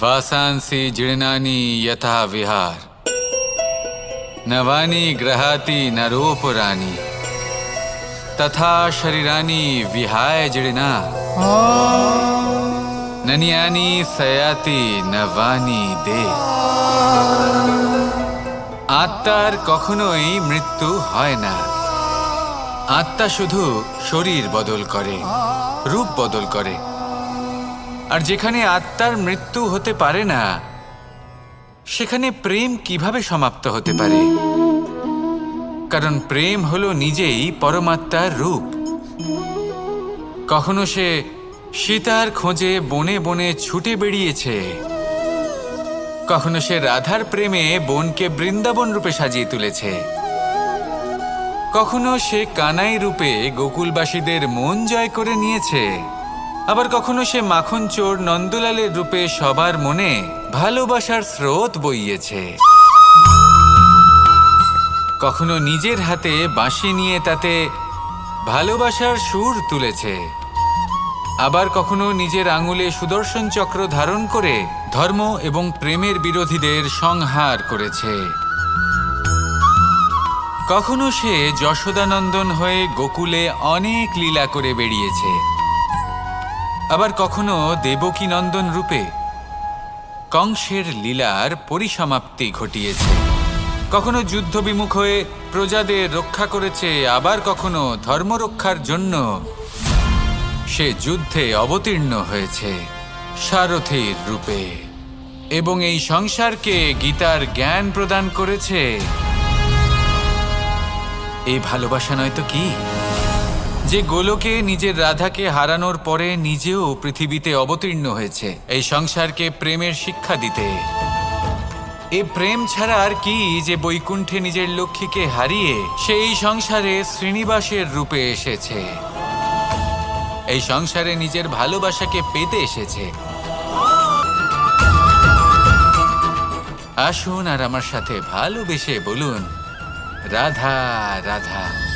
વાસાંસી જીર્ણાની યથા વિહાર નવાની ગ્રહાતી નરૂપરાની તથા શરીરાની વિહાય જીર્ણા નનિયાની સયાતી નવાની દે আত্মার কখনোই মৃত্যু হয় না আত্মা শুধু শরীর বদল করে রূপ বদল করে আর যেখানে আত্মার মৃত্যু হতে পারে না, সেখানে প্রেম কীভাবে সমাপ্ত হতে পারে? কারণ প্রেম হলো নিজেই পরমাত্মার রূপ। কখনো সে সীতার খোঁজে বনে বনে ছুটে বেরিয়েছে কখনো সে রাধার প্রেমে বনকে বৃন্দাবন রূপে সাজিয়ে তুলেছে। কখনো সে কানাই রূপে গোকুলবাসীদের মন জয় করে নিয়েছে। আবার কখনো সে মাখন চোর নন্দলালের রূপে সবার মনে ভালোবাসার স্রোত বইয়েছে। কখনো নিজের হাতে বাঁশি নিয়ে তাতে ভালোবাসার সুর তুলেছে। আবার কখনো নিজের আঙুলে সুদর্শন চক্র ধারণ করে ধর্ম এবং প্রেমের বিরোধীদের সংহার করেছে। কখনো সে যশোদানন্দন হয়ে গোকুলে অনেক লীলা করে বেরিয়েছে আবার কখনো দেবকী নন্দন রূপে কংসের লীলার পরিসমাপ্তি ঘটিয়েছে। কখনো যুদ্ধ বিমুখ হয়ে প্রজাদের রক্ষা করেছে, আবার কখনো ধর্ম রক্ষার জন্য সে যুদ্ধে অবতীর্ণ হয়েছে সারথীর রূপে। এবং এই সংসারকে গীতার জ্ঞান প্রদান করেছে। এই ভালোবাসা নয় তো কি? যে গোলকে নিজের রাধাকে হারানোর পরে নিজেও পৃথিবীতে অবতীর্ণ হয়েছে। এই সংসারকে প্রেমের শিক্ষা দিতে। এ প্রেম ছাড়া আর কি যে বৈকুণ্ঠে নিজের লক্ষ্মীকে হারিয়ে সেই সংসারে শ্রীনিবাসের রূপে এসেছে। এই সংসারে নিজের ভালোবাসাকে পেতে এসেছে। আসুন আর আমার সাথে ভালোবেসে বলুন, রাধা রাধা।